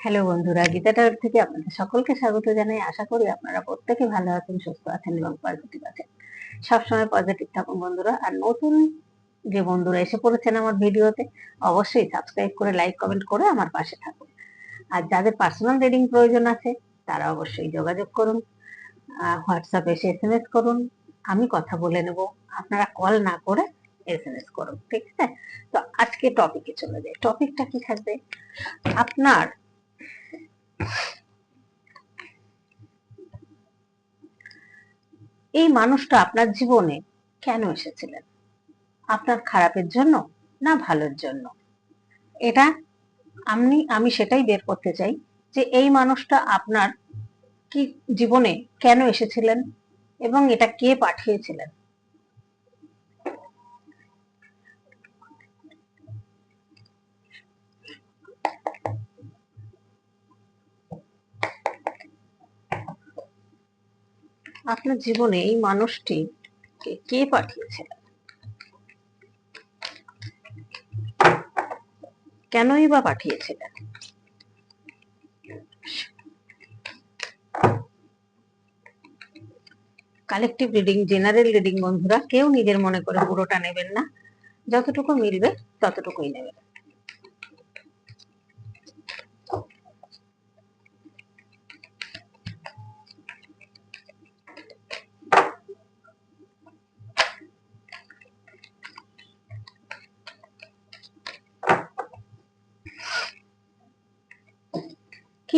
Hello বন্ধুরা, Gita tower থেকে আপনাদের সকলকে স্বাগত জানাই। আশা করি আপনারা প্রত্যেকে ভালো আছেন, সুস্থ আছেন এবং পজিটিভ আছেন। সবসময় পজিটিভ থাকুন বন্ধুরা। আর নতুন যে বন্ধুরা এসে পড়েছেন আমার ভিডিওতে, অবশ্যই সাবস্ক্রাইব করে লাইক কমেন্ট করে আমার পাশে থাকুন। আর যাদের পার্সোনাল রিডিং প্রয়োজন আছে, তারা অবশ্যই যোগাযোগ করুন। হোয়াটসঅ্যাপে এসে এস এম এস করুন। আমি কথা বলে নেব। আপনারা কল না করে এস এম এস করুন, ঠিক আছে? তো আজকে টপিকে চলে যাই। টপিকটা কি থাকবে? আপনার এই মানুষটা আপনার জীবনে কেন এসেছিলেন? আপনার খারাপের জন্য না ভালোর জন্য? এটা আমি আমি সেটাই বের করতে চাই যে এই মানুষটা আপনার কি জীবনে কেন এসেছিলেন এবং এটা কে পাঠিয়েছিলেন? আপনার জীবনে এই মানুষটি কে পাঠিয়েছিলেন কেনই বা পাঠিয়েছিলেন কালেকটিভ রিডিং জেনারেল রিডিং বন্ধুরা, কেউ নিজের মনে করে পুরোটা নেবেন না। যতটুকু মিলবে, ততটুকুই নেবেন।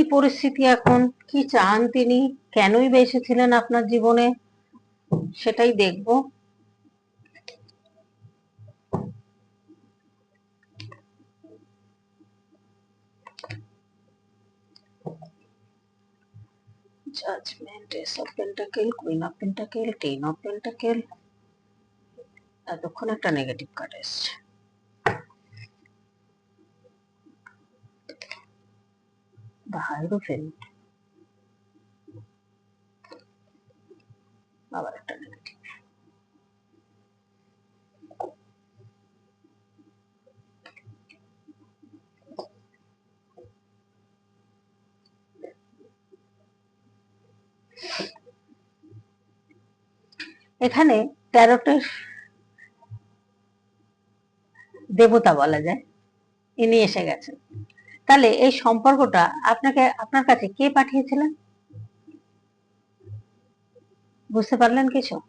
কি পরিস্থিতি এখন? কি চান তিনি? কেনই বা আপনার জীবনে? সেটাই দেখব। Judgement ace of pentacle queen of pentacle ten of pentacle এতক্ষণ একটা নেগেটিভ কার্ড এসছে। The Hierophant আবার একটা নেগেটিভ এখানে তেরোটের দেবতা বলা যায়। ইনি এসে গেছেন। তাহলে এই সম্পর্কটা আপনাকে, আপনার কাছে কে পাঠিয়েছিলেন বুঝতে পারলেন কিছু?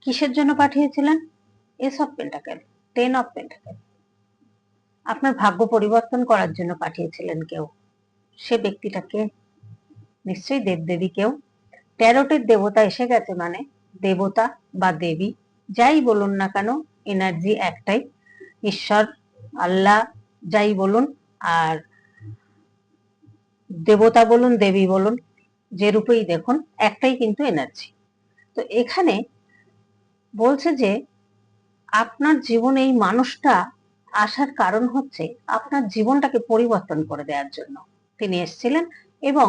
কিসের জন্য পাঠিয়েছিলেন? Ace of pentacle ten of pentacle আপনার ভাগ্য পরিবর্তন করার জন্য পাঠিয়েছিলেন কেউ? সে ব্যক্তিটাকে নিশ্চয়ই দেবদেবী কেউ। ট্যারোটের দেবতা এসে গেছে মানে দেবতা বা দেবী, যাই বলুন না কেন এনার্জি একটাই। ঈশ্বর, আল্লাহ, যাই বলুন, আর দেবতা বলুন, দেবী বলুন, যে রূপেই দেখুন, একটাই কিন্তু এনার্জি তো এখানে বলছে যে আপনার জীবনে এই মানুষটা আসার কারণ হচ্ছে আপনার জীবনটাকে পরিবর্তন করে দেওয়ার জন্য। তিনি এসেছিলেন এবং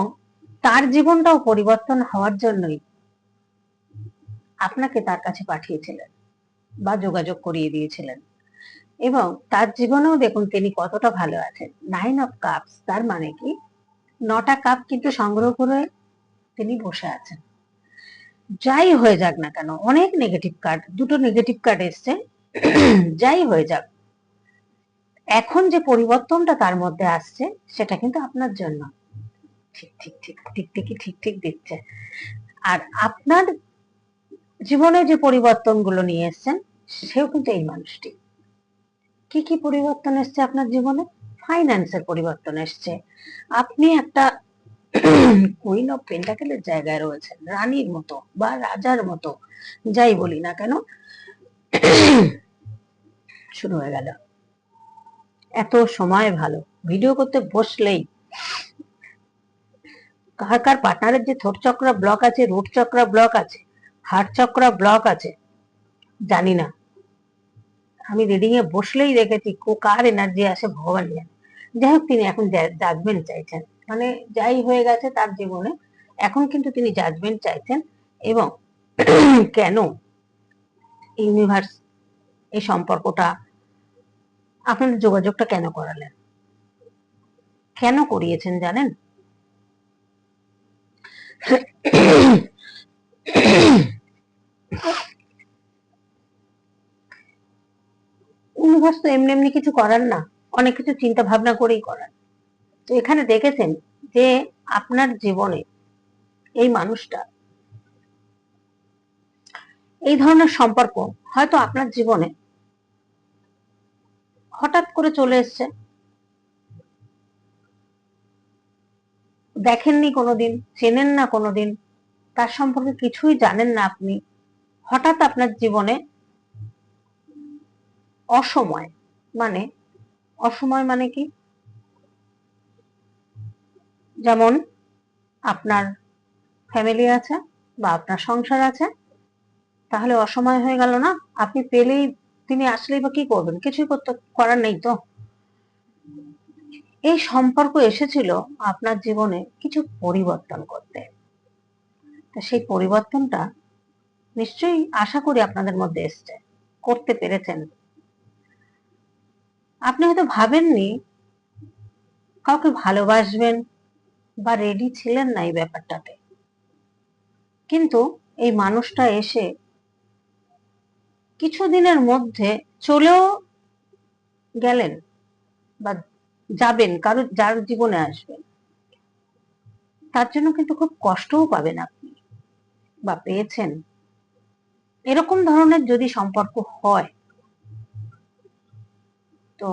তার জীবনটাও পরিবর্তন হওয়ার জন্যই আপনাকে তার কাছে পাঠিয়েছিলেন বা যোগাযোগ করিয়ে দিয়েছিলেন। এবং তার জীবনেও দেখুন তিনি কতটা ভালো আছেন। নাইন অফ কাপস তার মানে কি? নটা কাপ কিন্তু সংগ্রহ করে তিনি বসে আছেন। যাই হয়ে যাক না কেন, অনেক নেগেটিভ কার্ড দুটো নেগেটিভ কার্ড এসছে। যাই হয়ে যাক, এখন যে পরিবর্তনটা তার মধ্যে আসছে, সেটা কিন্তু আপনার জন্য। ঠিক ঠিক ঠিক ঠিক ঠিকই ঠিক ঠিক দিচ্ছে। আর আপনার জীবনে যে পরিবর্তনগুলো নিয়ে এসছেন, সেও কিন্তু এই মানুষটি। কি কি পরিবর্তন এসছে আপনার জীবনে? ফাইন্যান্সের পরিবর্তন এসছে। আপনি একটা কুইন অফ পেন্টাকেলের জায়গায় রয়েছেন, রানীর মতো বা রাজার মতো, যাই বলি না কেন, শুরু হয়ে গেল। এত সময় ভালো ভিডিও করতে বসলেই। কার কার পার্টনারের যে থোট চক্রা ব্লক আছে রুট চক্রা ব্লক আছে হার্ট চক্রা ব্লক আছে, জানি না। আমি রিডিং এ বসলেই দেখেছি, কার এনার্জি আসে ভগবান জানে। যাই হোক তিনি এখন জাজমেন্ট চাইছেন। মানে যাই হয়ে গেছে তার জীবনে, এখন কিন্তু তিনি জাজমেন্ট চাইছেন এবং কেন ইউনিভার্স এই সম্পর্কটা, আপনার যোগাযোগটা কেন করালেন? কেন করিয়েছেন জানেন? ইউনিভার্স তো এমনি এমনি কিছু করার না। অনেক কিছু চিন্তা ভাবনা করেই করার তো এখানে দেখেছেন যে আপনার জীবনে এই মানুষটা এই ধরনের সম্পর্ক হয়তো আপনার জীবনে হঠাৎ করে চলে এসছে। দেখেননি কোনোদিন, চেনেন না কোনোদিন, তার সম্পর্কে কিছুই জানেন না আপনি। হঠাৎ আপনার জীবনে অসময় মানে অসময় মানে কি? যেমন আপনার ফ্যামিলি আছে বা আপনার সংসার আছে, তাহলে অসময় হয়ে গেল না? আপনি পেলেই তিনি আসলেই বা কি করবেন? কিছুই করতে, করার নেই তো? এই সম্পর্ক এসেছিল আপনার জীবনে কিছু পরিবর্তন করতে। সেই পরিবর্তনটা নিশ্চয়ই আশা করি আপনাদের মধ্যে এসছে, করতে পেরেছেন। আপনি হয়তো ভাবেননি, কাউকে ভালোবাসবেন বা রেডি ছিলেন না এই ব্যাপারটাতে। কিন্তু এই মানুষটা এসে কিছুদিনের মধ্যে চলেও গেলেন বা যাবেন কারও যার জীবনে আসবেন। তার জন্য কিন্তু খুব কষ্টও পাবেন আপনি বা পেয়েছেন। এরকম ধরনের যদি সম্পর্ক হয় তো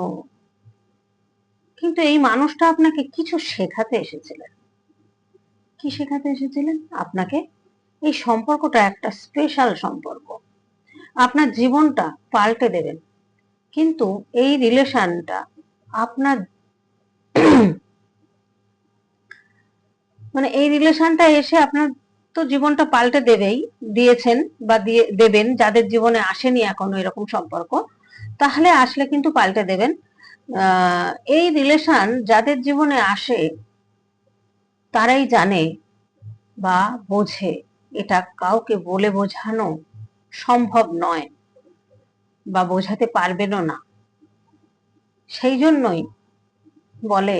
কিন্তু এই মানুষটা আপনাকে কিছু শেখাতে এসেছিলেন। কি শেখাতে এসেছিলেন? আপনাকে এই সম্পর্কটা একটা স্পেশাল সম্পর্ক। আপনার জীবনটা পাল্টে দেবেন। কিন্তু এই রিলেশনটা আপনার মানে এই রিলেশনটা এসে আপনার তো জীবনটা পাল্টে দেবেই, দিয়েছেন বা দিয়ে, দেবেন। যাদের জীবনে আসেনি এখনও এরকম সম্পর্ক। তাহলে আসলে কিন্তু পাল্টে দেবেন। এই রিলেশন যাদের জীবনে আসে, তারাই জানে বা বোঝে। এটা কাউকে বলে বোঝানো সম্ভব নয় বা বোঝাতে পারবেনও না। সেই জন্যই বলে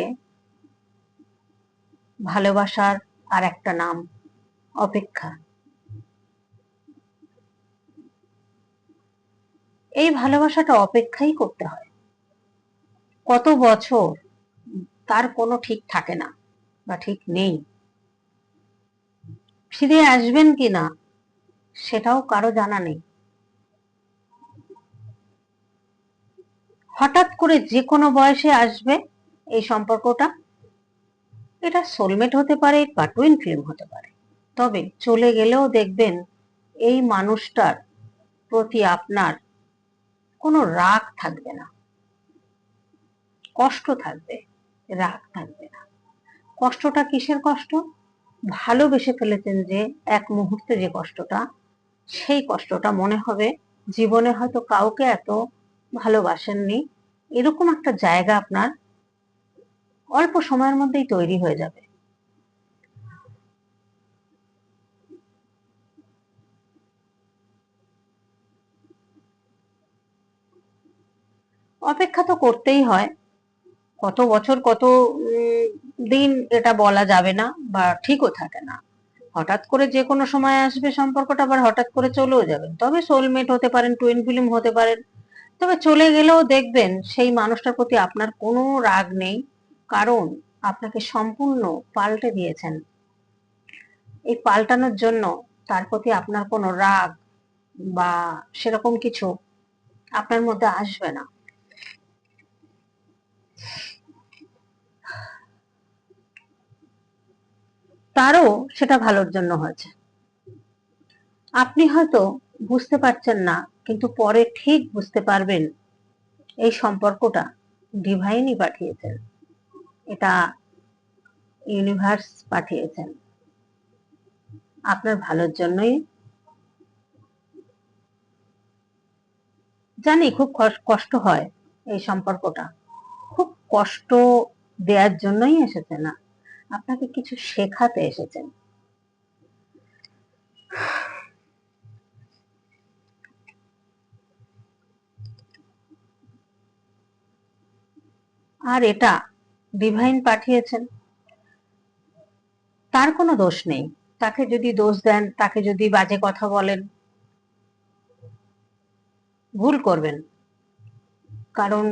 ভালোবাসার আর একটা নাম, অপেক্ষা। এই ভালোবাসাটা অপেক্ষাই করতে হয়। কত বছর তার কোনো ঠিক থাকে না বা ঠিক নেই। ফিরে আসবেন কিনা সেটাও কারও জানা নেই। হঠাৎ করে যে কোনো বয়সে আসবে এই সম্পর্কটা। এটা সোলমেট হতে পারে বা টুইন ফিল্ম হতে পারে। তবে চলে গেলেও দেখবেন এই মানুষটার প্রতি আপনার কোনো রাগ থাকবে না। কষ্ট থাকবে, রাগ থাকবে না। কষ্টটা কিসের কষ্ট? ভালোবেসে ফেলেছেন যে এক মুহূর্তে যে কষ্টটা, সেই কষ্টটা মনে হবে। জীবনে হয়তো কাউকে এত ভালোবাসেননি। এরকম একটা জায়গা আপনার অল্প সময়ের মধ্যেই তৈরি হয়ে যাবে। অপেক্ষা তো করতেই হয়। কত বছর, কত দিন এটা বলা যাবে না বা ঠিকও থাকে না। হঠাৎ করে যে কোনো সময় আসবে সম্পর্কটা, আবার হঠাৎ করে চলেও যাবেন। তবে সোলমেট হতে পারেন টুইন ফিল্ম হতে পারেন। তবে চলে গেলেও দেখবেন সেই মানুষটার প্রতি আপনার কোনো রাগ নেই। কারণ আপনাকে সম্পূর্ণ পাল্টে দিয়েছেন। এই পাল্টানোর জন্য তার প্রতি আপনার কোনো রাগ বা সেরকম কিছু আপনার মধ্যে আসবে না। তারও সেটা ভালোর জন্য হয়েছে। আপনি হয়তো বুঝতে পারছেন না, কিন্তু পরে ঠিক বুঝতে পারবেন এই সম্পর্কটা ডিভাইনই পাঠিয়েছেন। এটা ইউনিভার্স পাঠিয়েছেন। আপনার ভালোর জন্যই। জানি খুব কষ্ট হয় এই সম্পর্কটা। খুব কষ্ট দেওয়ার জন্যই এসেছে না। আপনাকে কিছু শেখাতে এসেছেন। আর এটা ডিভাইন পাঠিয়েছেন। তার কোনো দোষ নেই। তাকে যদি দোষ দেন, তাকে যদি বাজে কথা বলেন, ভুল করবেন। কারণ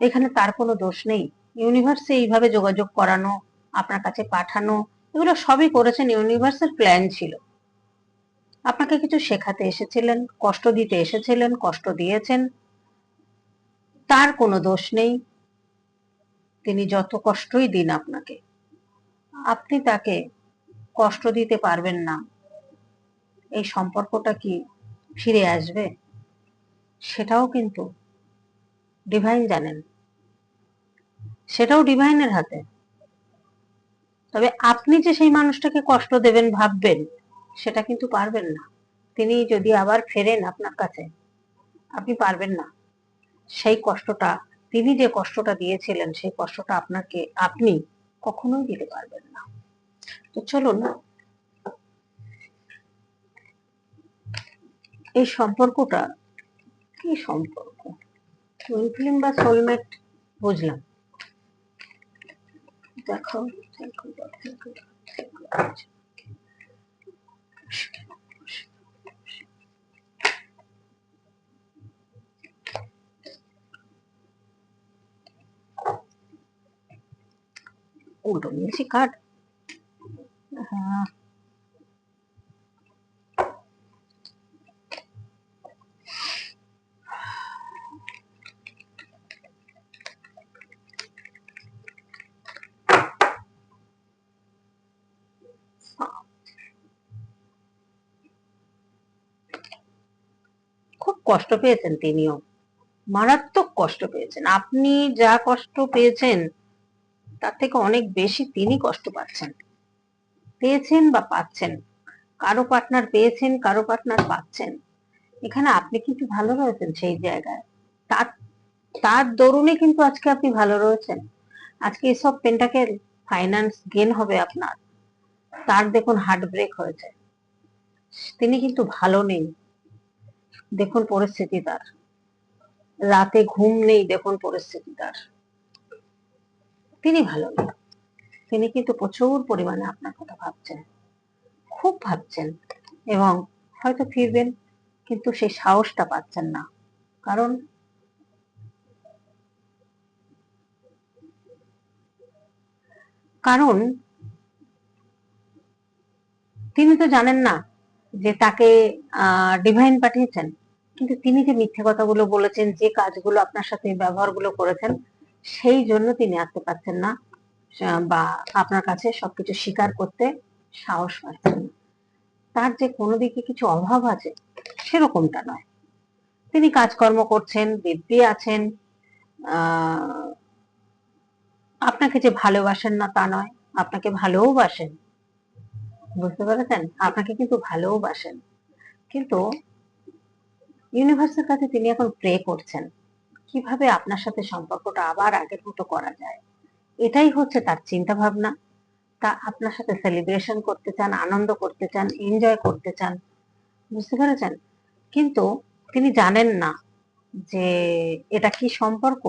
এখানে তার কোনো দোষ নেই। ইউনিভার্সে এইভাবে যোগাযোগ করানো আপনার কাছে পাঠানো, এগুলো সবই করেছেন ইউনিভার্সের প্ল্যান ছিল। আপনাকে কিছু শেখাতে এসেছিলেন, কষ্ট দিতে এসেছিলেন, কষ্ট দিয়েছেন। তার কোনো দোষ নেই। তিনি যত কষ্টই দিন আপনাকে, আপনি তাকে কষ্ট দিতে পারবেন না। এই সম্পর্কটা কি ফিরে আসবে? সেটাও কিন্তু ডিভাইন জানেন। সেটাও ডিভাইনের হাতে। তবে আপনি যে সেই মানুষটাকে কষ্ট দেবেন ভাববেন, সেটা কিন্তু পারবেন না। তিনি যদি আবার ফেরেন আপনার কাছে, আপনি পারবেন না। সেই কষ্টটা, তিনি যে কষ্টটা দিয়েছিলেন, সেই কষ্টটা আপনাকে, আপনি কখনোই দিতে পারবেন না। তো চলুন, এই সম্পর্কটা কি সম্পর্ক? বা সোলমেট বুঝলাম। দেখো ইউ থ্যাংক ইউ উল্টো নিয়েছি কাঠ হ্যাঁ খুব কষ্ট পেয়েছেন তিনিও। মারাত্মক কষ্ট পেয়েছেন। আপনি যা কষ্ট পেয়েছেন, তার থেকে অনেক বেশি তিনি কষ্ট পাচ্ছেন। পেয়েছেন বা পাচ্ছেন? কারও পার্টনার পেয়েছেন, কারও পার্টনার পাচ্ছেন? এখানে আপনি কিন্তু ভালো রয়েছেন সেই জায়গায়? তার তার দরুনে কিন্তু আজকে আপনি ভালো রয়েছেন। আজকে এসব পেন্টাকেল ফাইন্যান্স গেন হবে আপনার। তার দেখুন হার্ট ব্রেক হয়েছে। তিনি কিন্তু ভালো নেই। দেখুন পরিস্থিতি তার। রাতে ঘুম নেই, দেখুন পরিস্থিতি তার। তিনি ভালো নেই তিনি কিন্তু প্রচুর পরিমাণে আপনার কথা ভাবছেন। খুব ভাবছেন এবং হয়তো ফিরবেন, কিন্তু সেই সাহসটা পাচ্ছেন না। কারণ কারণ তিনি তো জানেন না যে তাকে ডিভাইন পাঠিয়েছেন। কিন্তু তিনি যে মিথ্যে কথাগুলো বলেছেন, যে কাজগুলো আপনার সাথে ব্যবহারগুলো করেছেন, সেই জন্য তিনি আসতে পারছেন না বা আপনার কাছে সবকিছু স্বীকার করতে সাহস পাচ্ছেন তার যে কোনো দিকে কিছু অভাব আছে, সেরকমটা নয়। তিনি কাজকর্ম করছেন, দিব্যি আছেন আপনাকে যে ভালোবাসেন না তা নয়, আপনাকে ভালোবাসেন বুঝতে পেরেছেন? আপনাকে কিন্তু ভালোবাসেন কিন্তু ইউনিভার্সের কাছে তিনি এখন প্রে করছেন। কীভাবে আপনার সাথে সম্পর্কটা আবার আগের মতো করা যায়? এটাই হচ্ছে তার চিন্তা ভাবনা তা আপনার সাথে সেলিব্রেশন করতে চান, আনন্দ করতে চান এনজয় করতে চান, বুঝতে পেরেছেন? কিন্তু তিনি জানেন না যে এটা কি সম্পর্ক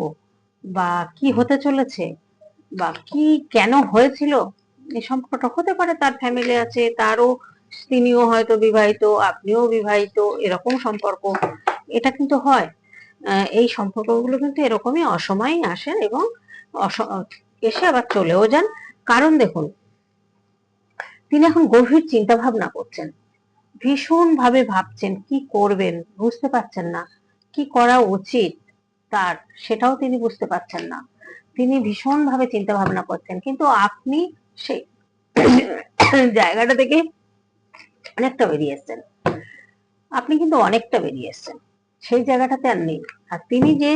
বা কি হতে চলেছে বা কি কেন হয়েছিল এই সম্পর্কটা হতে পারে, তার ফ্যামিলি আছে, তারও তিনিও হয়তো বিবাহিত, আপনিও বিবাহিত, এরকম সম্পর্ক। এটা কিন্তু হয়। এই সম্পর্কগুলো কিন্তু এরকমই অসময়ে আসেন এবং এসে আবার চলেও যান। কারণ দেখুন, তিনি এখন গভীর চিন্তা ভাবনা করছেন। ভীষণ ভাবে ভাবছেন, কি করবেন? বুঝতে পারছেন না। কি করা উচিত তার? সেটাও তিনি বুঝতে পারছেন না। তিনি ভীষণ ভাবে চিন্তা ভাবনা করছেন। কিন্তু আপনি সেই জায়গাটা থেকে অনেকটা বেরিয়ে এসছেন। আপনি কিন্তু অনেকটা বেরিয়ে এসছেন। সেই জায়গাটাতে আর নেই। আর তিনি যে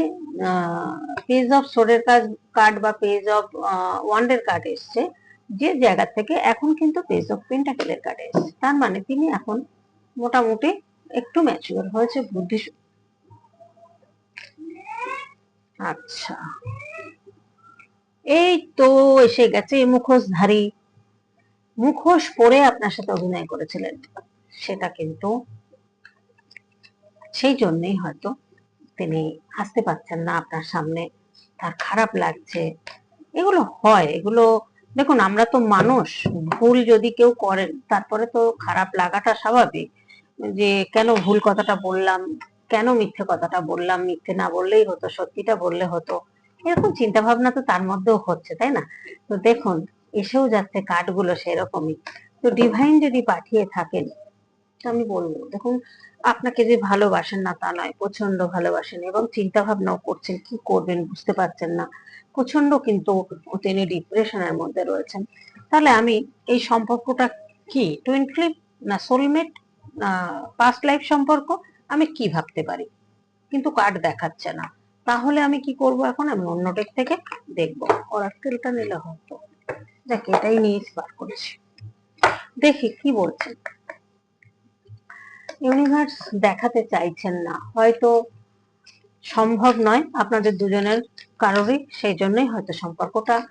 পেজ অফ সোরের কাজ কার্ড বা পেজ অফ ওয়ান্ডের কার্ড এসছে, যে জায়গা থেকে এখন কিন্তু পেজ অফ পেন্টাকেলের কার্ড এসছে। তার মানে তিনি এখন মোটামুটি একটু ম্যাচিওর হয়েছে বুদ্ধি আচ্ছা। এই তো এসে গেছে মুখোশধারী। মুখোশ পরে আপনার সাথে অভিনয় করেছিলেন। সেটা কিন্তু সেই জন্যই হয়তো তিনি আসতে পারছেন না আপনার সামনে। তার খারাপ লাগছে। এগুলো হয়, এগুলো দেখুন, আমরা তো মানুষ, ভুল যদি কেউ করেন, তারপরে তো খারাপ লাগাটা স্বাভাবিক। যে কেন ভুল কথাটা বললাম, কেন মিথ্যে কথাটা বললাম, মিথ্যে না বললেই হতো, সত্যিটা বললে হতো। এরকম চিন্তা ভাবনা তো তার মধ্যেও হচ্ছে, তাই না? তো দেখুন, এসেও যাচ্ছে কার্ডগুলো সেরকমই। তো ডিভাইন যদি পাঠিয়ে থাকেন আমি বলব, দেখুন, আপনাকে যে ভালোবাসেন না তা নয় প্রচণ্ড ভালোবাসেন এবং চিন্তা ভাবনাও করছেন, কি করবেন বুঝতে পারছেন না। প্রচণ্ড কিন্তু তিনি ডিপ্রেশনের মধ্যে রয়েছেন। তাহলে আমি এই সম্পর্কটা কি টুইন ফ্লিম না সোলমেট না পাস্ট লাইফ সম্পর্ক? আমি কি ভাবতে পারি? কিন্তু কার্ড দেখাচ্ছে না। তাহলে আমি কি করব এখন? আমি অন্য ডেক থেকে দেখব। অরাকেলটা নিলে হয়তো। দেখ, এটাই নিয়ে বার করেছি। দেখি কি বলছেন ইউনিভার্স দেখাতে চাইছেন না। হয়তো সম্ভব নয় আপনাদের দুজনের কারোরই, সেই জন্যই হয়তো সম্পর্কটা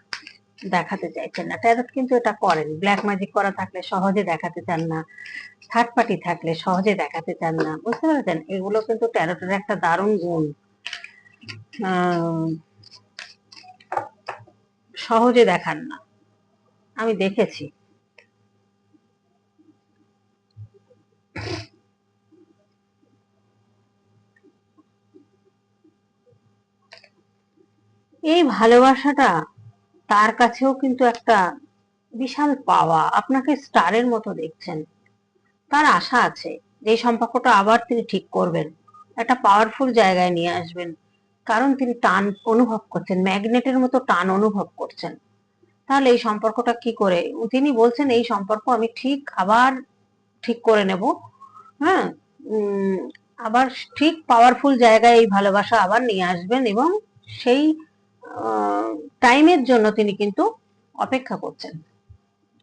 দেখাতে চাইছেন না। ট্যারট কিন্তু এটা করেন। ব্ল্যাক ম্যাজিক করা থাকলে সহজে দেখাতে চান না। থার্ড পার্টি থাকলে সহজে দেখাতে চান না। বুঝতে পেরেছেন? এগুলো কিন্তু ট্যারটের একটা দারুণ গুণ। সহজে দেখান না। আমি দেখেছি। এই ভালোবাসাটা তার কাছেও কিন্তু একটা বিশাল পাওয়া। আপনাকে স্টারের মতো দেখছেন। তার আশা আছে যে সম্পর্কটা আবার তিনি ঠিক করবেন। একটা পাওয়ারফুল জায়গায় নিয়ে আসবেন। কারণ তিনি টান অনুভব করছেন, ম্যাগনেটের মতো টান অনুভব করছেন। তাহলে এই সম্পর্কটা কি করে? তিনি বলছেন, এই সম্পর্ক আমি ঠিক আবার ঠিক করে নেব। হ্যাঁ? আবার ঠিক পাওয়ারফুল জায়গায় এই ভালোবাসা আবার নিয়ে আসবেন এবং সেই টাইমের জন্য তিনি কিন্তু অপেক্ষা করছেন।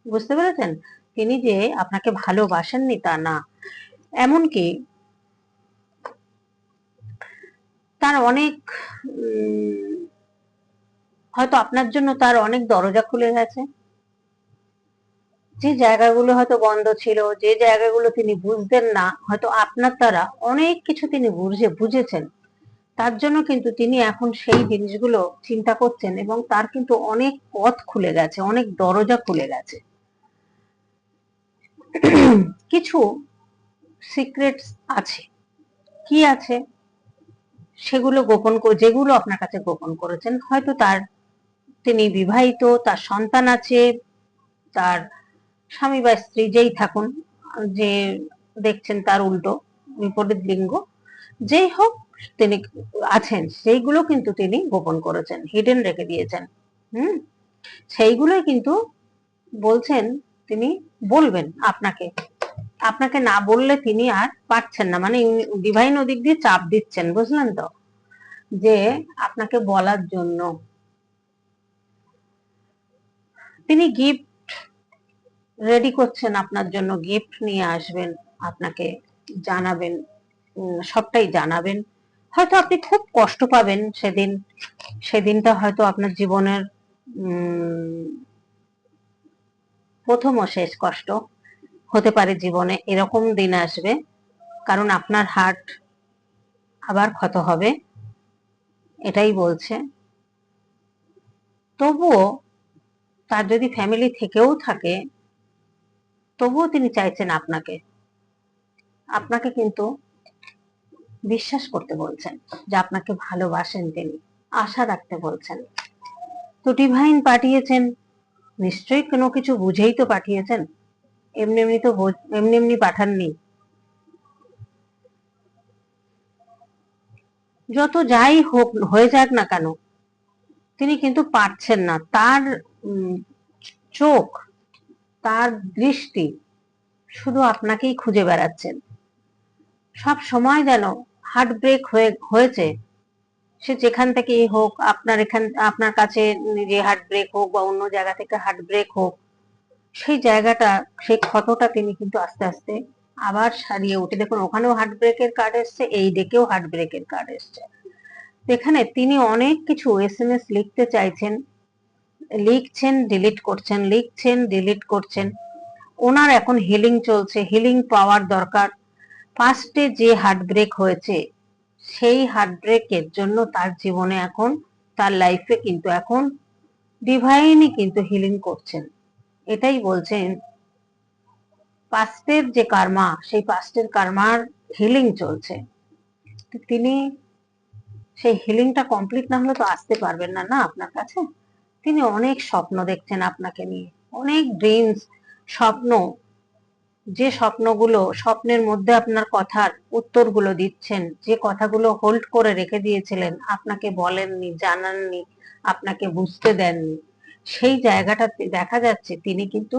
বুঝতে পেরেছেন? তিনি যে আপনাকে ভালোবাসেননি তা না। এমনকি তার অনেক হয়তো আপনার জন্য তার অনেক দরজা খুলে গেছে। যে জায়গাগুলো হয়তো বন্ধ ছিল, যে জায়গাগুলো তিনি বুঝতেন না, হয়তো আপনার দ্বারা অনেক কিছু তিনি বুঝে, বুঝেছেন। তার জন্য কিন্তু তিনি এখন সেই জিনিসগুলো চিন্তা করছেন এবং তার কিন্তু অনেক পথ খুলে গেছে, অনেক দরজা খুলে গেছে। কিছু সিক্রেটস আছে। কি আছে? সেগুলো গোপন যেগুলো আপনার কাছে গোপন করেছেন, হয়তো তার তিনি বিবাহিত, তার সন্তান আছে, তার স্বামী বা স্ত্রী যেই থাকুন, যে দেখছেন তার উল্টো বিপরীত লিঙ্গ, যেই হোক তিনি আছেন, সেইগুলো কিন্তু তিনি গোপন করেছেন হিডেন রেখে দিয়েছেন, হুম? সেইগুলোই কিন্তু বলছেন, তিনি বলবেন আপনাকে। আপনাকে না বললে তিনি আর পারছেন না। মানে ডিভাইন ওদিক দিয়ে চাপ দিচ্ছেন, বুঝলেন তো? যে আপনাকে বলার জন্য। তিনি গিফট রেডি করছেন আপনার জন্য গিফট নিয়ে আসবেন, আপনাকে জানাবেন সবটাই জানাবেন। হয়তো আপনি খুব কষ্ট পাবেন সেদিন। সেদিনটা হয়তো আপনার জীবনের প্রথম ও শেষ কষ্ট। হতে পারে জীবনে, এরকম দিন আসবে। কারণ আপনার হার্ট আবার ক্ষত হবে, এটাই বলছে। তবুও তার যদি ফ্যামিলি থেকেও থাকে, তবুও তিনি চাইছেন আপনাকে। আপনাকে কিন্তু বিশ্বাস করতে বলছেন যে আপনাকে ভালোবাসেন তিনি, আশা রাখতে বলছেন। তো ডিভাইন পাঠিয়েছেন, নিশ্চয়ই কোনো কিছু বুঝেই তো পাঠিয়েছেন। এমনি এমনি তো এমনি এমনি পাঠাননি। যত যাই হোক, হয়ে যাক না কেন, তিনি কিন্তু পারছেন না। তার চোখ, তার দৃষ্টি শুধু আপনাকেই খুঁজে বেড়াচ্ছেন। সব সময় যেন হার্ট ব্রেক হয়ে, হয়েছে, সে যেখান থেকেই হোক, আপনার এখান, আপনার কাছে নিজে হার্ট ব্রেক হোক বা অন্য জায়গা থেকে হার্ট ব্রেক হোক সেই জায়গাটা, সেই ক্ষতটা তিনি কিন্তু আস্তে আস্তে আবার সারিয়ে উঠে। দেখুন, ওখানেও হার্ট ব্রেকের কার্ড এসছে, এই ডেকেও হার্ট ব্রেকের কার্ড এসছে। এখানে তিনি অনেক কিছু এস এম এস লিখতে চাইছেন, লিখছেন ডিলিট করছেন, লিখছেন ডিলিট করছেন। ওনার এখন হিলিং চলছে হিলিং পাওয়ার দরকার। ফার্স্টে যে হার্ট ব্রেক হয়েছে, সেই হার্ট ব্রেকের জন্য তার জীবনে এখন, তার লাইফে কিন্তু এখন ডিভাইনই কিন্তু হিলিং করছেন। এটাই বলছেন, পাস্টের যে কার্মা, সেই পাস্টের কার্মার হিলিং চলছে। তিনি, সেই হিলিংটা কমপ্লিট না হলে তো আসতে পারবেন না না আপনার কাছে? তিনি অনেক স্বপ্ন দেখছেন আপনাকে নিয়ে, অনেক ড্রিমস স্বপ্ন। যে স্বপ্নগুলো, স্বপ্নের মধ্যে আপনার কথার উত্তরগুলো দিচ্ছেন, যে কথাগুলো হোল্ড করে রেখে দিয়েছিলেন, আপনাকে বলেননি, জানাননি, আপনাকে বুঝতে দেননি। সেই জায়গাটাতে দেখা যাচ্ছে তিনি কিন্তু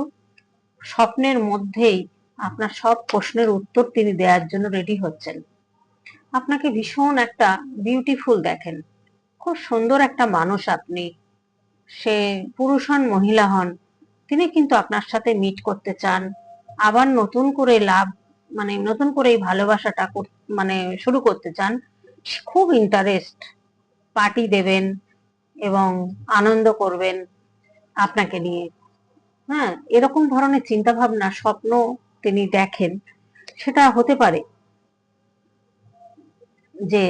স্বপ্নের মধ্যেই আপনার সব প্রশ্নের উত্তর তিনি দেওয়ার জন্য রেডি হচ্ছেন। আপনাকে ভীষণ একটা বিউটিফুল দেখেন। খুব সুন্দর একটা মানুষ আপনি। সে পুরুষ হন, মহিলা হন, তিনি কিন্তু আপনার সাথে মিট করতে চান। আবার নতুন করে লাভ মানে নতুন করে এই ভালোবাসাটা মানে শুরু করতে চান। খুব ইন্টারেস্ট পার্টি দেবেন এবং আনন্দ করবেন। আপনাকে নিয়ে। হ্যাঁ এরকম ধরনের চিন্তা ভাবনা স্বপ্ন তিনি দেখেন, সেটা হতে পারে যে,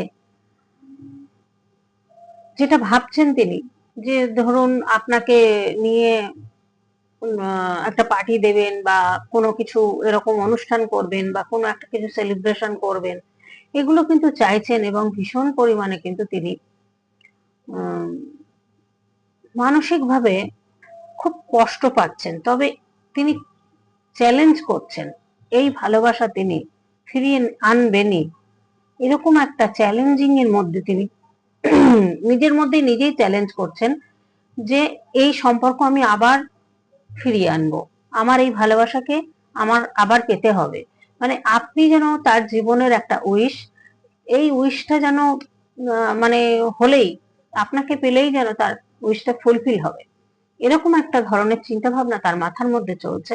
যেটা ভাবছেন তিনি, যে ধরুন আপনাকে নিয়ে একটা পার্টি দেবেন বা কোনো কিছু এরকম অনুষ্ঠান করবেন বা কোনো একটা কিছু সেলিব্রেশন করবেন, এগুলো কিন্তু চাইছেন এবং ভীষণ পরিমাণে কিন্তু তিনি মানসিকভাবে খুব কষ্ট পাচ্ছেন। তবে তিনি চ্যালেঞ্জ করছেন। এই ভালোবাসা তিনি ফিরিয়ে আনবেনই। এরকম একটা চ্যালেঞ্জিং এর মধ্যে তিনি নিজের মধ্যে নিজেই চ্যালেঞ্জ করছেন যে এই সম্পর্ক আমি আবার ফিরিয়ে আনব। আমার এই ভালোবাসাকে আমার আবার পেতে হবে। মানে আপনি যেন তার জীবনের একটা উইশ এই উইশটা যেন মানে হলেই, আপনাকে পেলেই যেন তার উইশটা ফুলফিল হবে। এরকম একটা ধরনের চিন্তা ভাবনা তার মাথার মধ্যে চলছে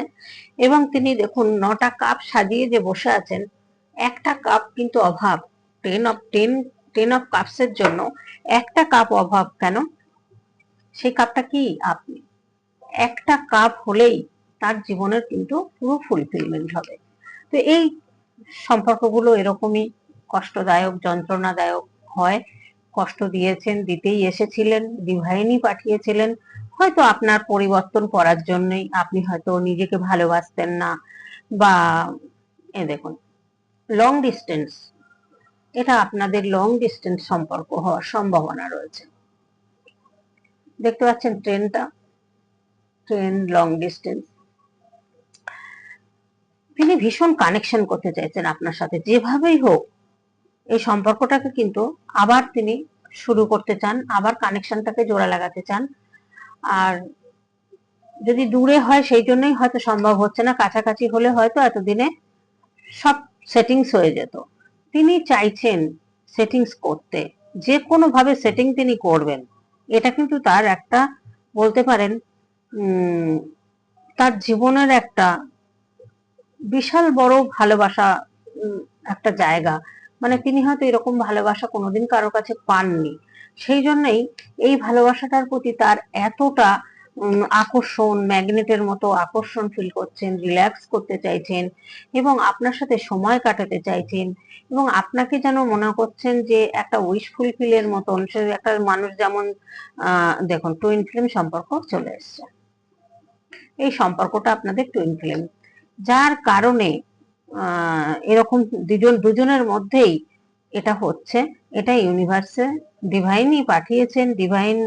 এবং তিনি দেখুন নটা কাপ সাজিয়ে যে বসে আছেন, একটা কাপ কিন্তু অভাব। Ten of ten ten of কাপসের জন্য একটা কাপ অভাব কেন? সেই কাপটা কি আপনি? একটা কাপ হলেই তার জীবনের কিন্তু পুরো ফুলফিলমেন্ট হবে। তো এই সম্পর্কগুলো এরকমই কষ্টদায়ক, যন্ত্রণাদায়ক হয়। কষ্ট দিয়েছেন, দিতেই এসেছিলেন ডিভাইনই পাঠিয়েছিলেন হয়তো আপনার পরিবর্তন করার জন্যই আপনি হয়তো নিজেকে ভালোবাসতেন না বা, এ দেখুন লং ডিস্টেন্স এটা আপনাদের লং ডিস্টেন্স সম্পর্ক হওয়ার সম্ভাবনা রয়েছে। দেখতে পাচ্ছেন ট্রেনটা? ট্রেন লং ডিস্টেন্স তিনি ভীষণ কানেকশন করতে চাইছেন আপনার সাথে, যেভাবেই হোক, এই সম্পর্কটাকে কিন্তু আবার তিনি শুরু করতে চান, আবার কানেকশনটাকে জোড়া লাগাতে চান। আর যদি দূরে হয় সেই জন্যই হয়তো সম্ভব হচ্ছে না। কাছাকাছি হলে হয়তো এতদিনে সব সেটিংস হয়ে যেত। তিনি চাইছেন সেটিংস করতে। যে কোনো ভাবে সেটিং তিনি করবেন, এটা কিন্তু তার একটা বলতে পারেন তার জীবনের একটা বিশাল বড় ভালোবাসা একটা জায়গা। মানে তিনি হয়তো এরকম ভালোবাসা কোনোদিন কারোর কাছে পাননি। সেই জন্যই এই ভালোবাসাটার প্রতি তার এতটা আকর্ষণ ম্যাগনেটের মতো আকর্ষণ ফিল করছেন রিল্যাক্স করতে চাইছেন এবং আপনার সাথে সময় কাটাতে চাইছেন এবং আপনাকে যেন মনে করছেন যে একটা উইশ ফুলফিলের মতন, সে একটা মানুষ যেমন দেখুন টুইন ফিল্ম সম্পর্ক চলে এসছে। এই সম্পর্কটা আপনাদের টুইন ফিল্ম যার কারণে এরকম দুজন, দুজনের মধ্যেই এটা হচ্ছে, এটা ইউনিভার্সে ডিভাইনই পাঠিয়েছেন ডিভাইন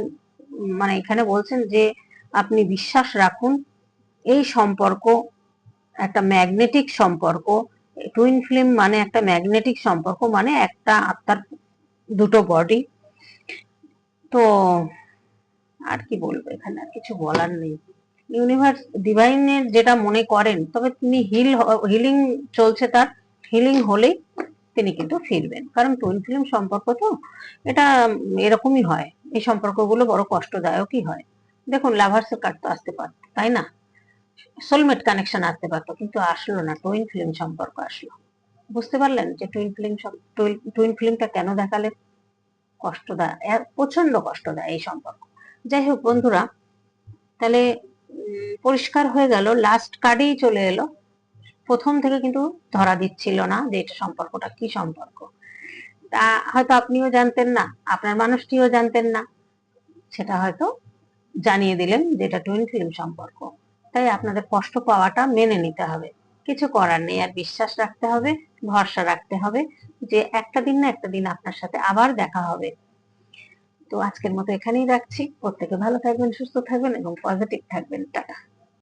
মানে এখানে বলছেন যে আপনি বিশ্বাস রাখুন, এই সম্পর্ক একটা ম্যাগনেটিক সম্পর্ক টুইন ফিল্ম মানে একটা ম্যাগনেটিক সম্পর্ক মানে একটা আত্মার দুটো বডি তো আর কি বলব এখানে, আর কিছু বলার নেই। ইউনিভার্স ডিভাইনের যেটা মনে করেন, তবে তিনি হিল হিলিং চলছে তার হিলিং হলেই তিনি কিন্তু ফিরবেন। কারণ টুইন ফিল্ম সম্পর্ক তো, এটা এরকমই হয়। এই সম্পর্কগুলো বড় কষ্টদায়কই হয়। দেখুন লাভার্সের কার্ড তো আসতে পারত, তাই না? সোলমেট কানেকশন আসতে পারতো, কিন্তু আসলো না টুইন ফিল্ম সম্পর্ক আসলো। বুঝতে পারলেন যে টুইন ফিল্ম টুইন ফিল্মটা কেন দেখালে কষ্ট দেয় প্রচণ্ড কষ্ট দেয় এই সম্পর্ক। যাই হোক, বন্ধুরা, তাহলে পরিষ্কার হয়ে গেল লাস্ট কার্ডেই চলে এলো। প্রথম থেকে কিন্তু ধরা দিচ্ছিল না যে এটা সম্পর্কটা কি সম্পর্ক। তা হয়তো আপনিও জানতেন না, আপনার মানুষটিও জানতেন না। সেটা হয়তো জানিয়ে দিলেন যেটা টুইন ফিল্ম সম্পর্ক। তাই আপনাদের কষ্ট পাওয়াটা মেনে নিতে হবে। কিছু করার নেই, আর বিশ্বাস রাখতে হবে, ভরসা রাখতে হবে যে একটা দিন না একটা দিন আপনার সাথে আবার দেখা হবে। তো আজকের মতো এখানেই রাখছি। প্রত্যেকে ভালো থাকবেন, সুস্থ থাকবেন এবং পজিটিভ থাকবেন। টাটা।